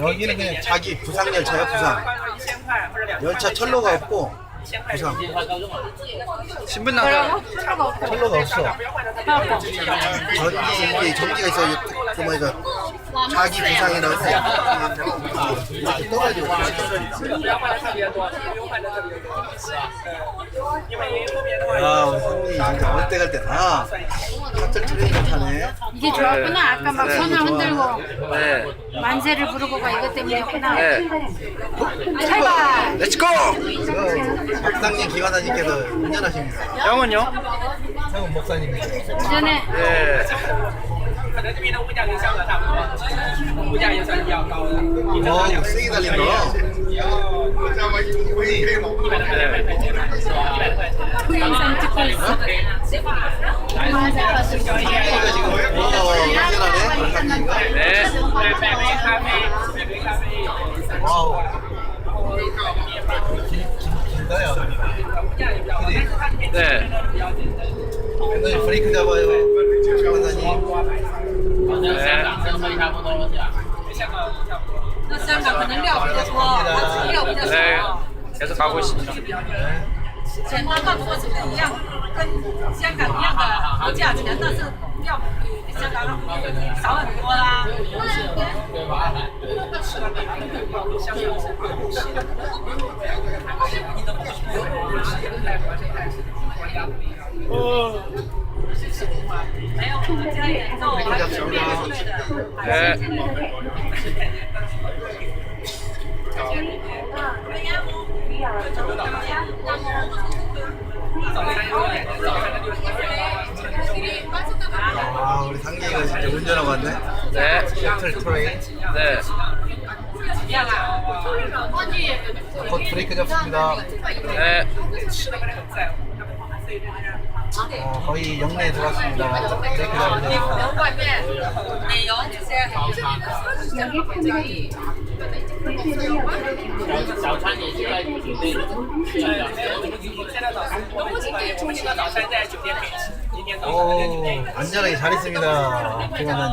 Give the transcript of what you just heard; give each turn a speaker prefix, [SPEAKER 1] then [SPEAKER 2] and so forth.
[SPEAKER 1] 여기는 그냥 자기 부상 열차야 부상. 열차 철로가 없고 부상.
[SPEAKER 2] 신분 나가.
[SPEAKER 1] 철로가 없어. 전기 이게 전기가 있어. 그 뭐야 자기 부상이라고 이렇게 떠가지고. 아, 올 때 갈 때 다 셔틀 트레이너 타네
[SPEAKER 3] 이게 좋았구나. 아까 막 손을 흔들고
[SPEAKER 2] 네
[SPEAKER 3] 만세를 부르고 가 이것 때문이었구나.
[SPEAKER 2] 네.
[SPEAKER 3] 출발.
[SPEAKER 2] 렛츠고!
[SPEAKER 1] 저 박상님 기관사님께서 운전하십니다
[SPEAKER 2] 형은요?
[SPEAKER 1] 형은 목사님이
[SPEAKER 3] 전에
[SPEAKER 2] 네
[SPEAKER 4] 可能这边的物价跟香港差不多，物价也算比较高的，比正常
[SPEAKER 1] 어
[SPEAKER 4] 两
[SPEAKER 1] 세게 달린다
[SPEAKER 4] 一百多块钱，
[SPEAKER 1] 감독님 브레이크 잡아요 기관사님
[SPEAKER 3] 那香港可能料比较多，料比较
[SPEAKER 2] 네. 계속 가고 있습니다.
[SPEAKER 3] 简单嘛，不过是一样，跟香港一样的价钱，但是要比香港少很多啦。没有，我们家演奏还是免费的。
[SPEAKER 2] 네.
[SPEAKER 1] 아 우리 상기가 진짜 운전하고 왔네
[SPEAKER 2] 네.
[SPEAKER 1] 셔틀 트레인
[SPEAKER 2] 네.
[SPEAKER 1] 곧 브레이크 잡습니다
[SPEAKER 2] 네.
[SPEAKER 1] 어, 거의 영내에 들어왔습니다 브레이크 잡으면
[SPEAKER 3] 外
[SPEAKER 1] 어, 안전하게 잘 있습니다.